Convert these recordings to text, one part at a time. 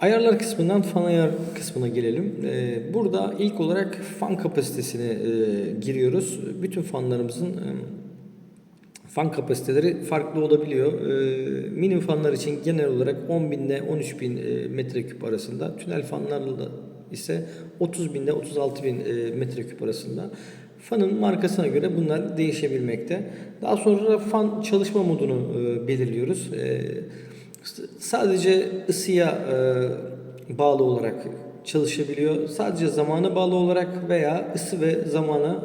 Ayarlar kısmından fan ayar kısmına gelelim. Ee, Burada ilk olarak fan kapasitesine e, giriyoruz. Bütün fanlarımızın e, fan kapasiteleri farklı olabiliyor. Ee, Mini fanlar için genel olarak 10.000 ile 13.000 e, metreküp arasında. Tünel fanlarla ise 30.000 ile 36.000 e, metreküp arasında. Fanın markasına göre bunlar değişebilmekte. Daha sonra fan çalışma modunu e, belirliyoruz. E, Sadece ısıya e, bağlı olarak çalışabiliyor. Sadece zamana bağlı olarak veya ısı ve zamana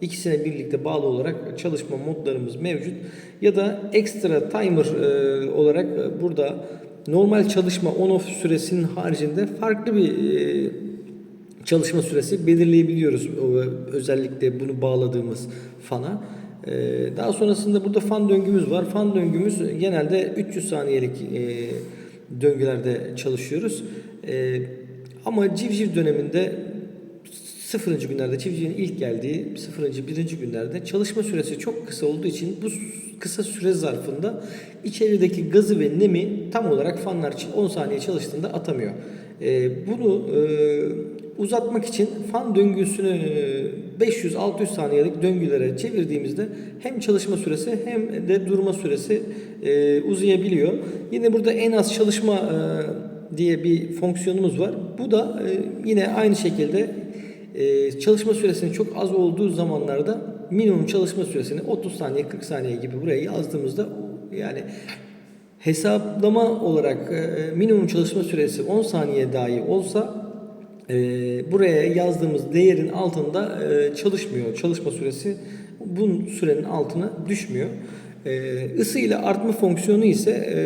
ikisine birlikte bağlı olarak çalışma modlarımız mevcut. Ya da ekstra timer e, olarak e, burada normal çalışma on-off süresinin haricinde farklı bir e, çalışma süresi belirleyebiliyoruz. Özellikle bunu bağladığımız fana. Ee, Daha sonrasında burada fan döngümüz var. Fan döngümüz genelde 300 saniyelik e, döngülerde çalışıyoruz. E, Ama civciv döneminde sıfırıncı günlerde civcivin ilk geldiği sıfırıncı birinci günlerde çalışma süresi çok kısa olduğu için bu kısa süre zarfında içerideki gazı ve nemi tam olarak fanlar için 10 saniye çalıştığında atamıyor. E, bunu e, uzatmak için fan döngüsünü e, 500-600 saniyelik döngülere çevirdiğimizde hem çalışma süresi hem de durma süresi e, uzayabiliyor. Yine burada en az çalışma e, diye bir fonksiyonumuz var. Bu da e, yine aynı şekilde e, çalışma süresinin çok az olduğu zamanlarda minimum çalışma süresini 30 saniye 40 saniye gibi buraya yazdığımızda yani hesaplama olarak e, minimum çalışma süresi 10 saniye dahi olsa e, buraya yazdığımız değerin altında e, çalışmıyor. Çalışma süresi bu sürenin altına düşmüyor. E, ısı ile artma fonksiyonu ise e,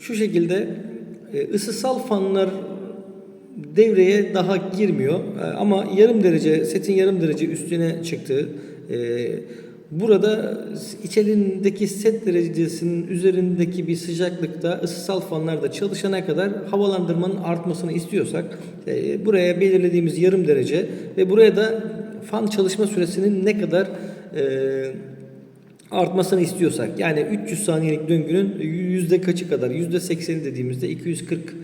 şu şekilde e, ısısal fanlar devreye daha girmiyor. E, Ama yarım derece, setin yarım derece üstüne çıktığı e, burada içerindeki set derecesinin üzerindeki bir sıcaklıkta ısısal fanlar da çalışana kadar havalandırmanın artmasını istiyorsak e, buraya belirlediğimiz yarım derece ve buraya da fan çalışma süresinin ne kadar e, artmasını istiyorsak yani 300 saniyelik döngünün yüzde kaçı kadar yüzde 80 dediğimizde 240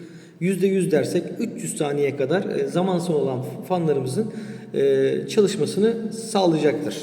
yüzde 100 dersek 300 saniye kadar e, zamansal olan fanlarımızın e, çalışmasını sağlayacaktır.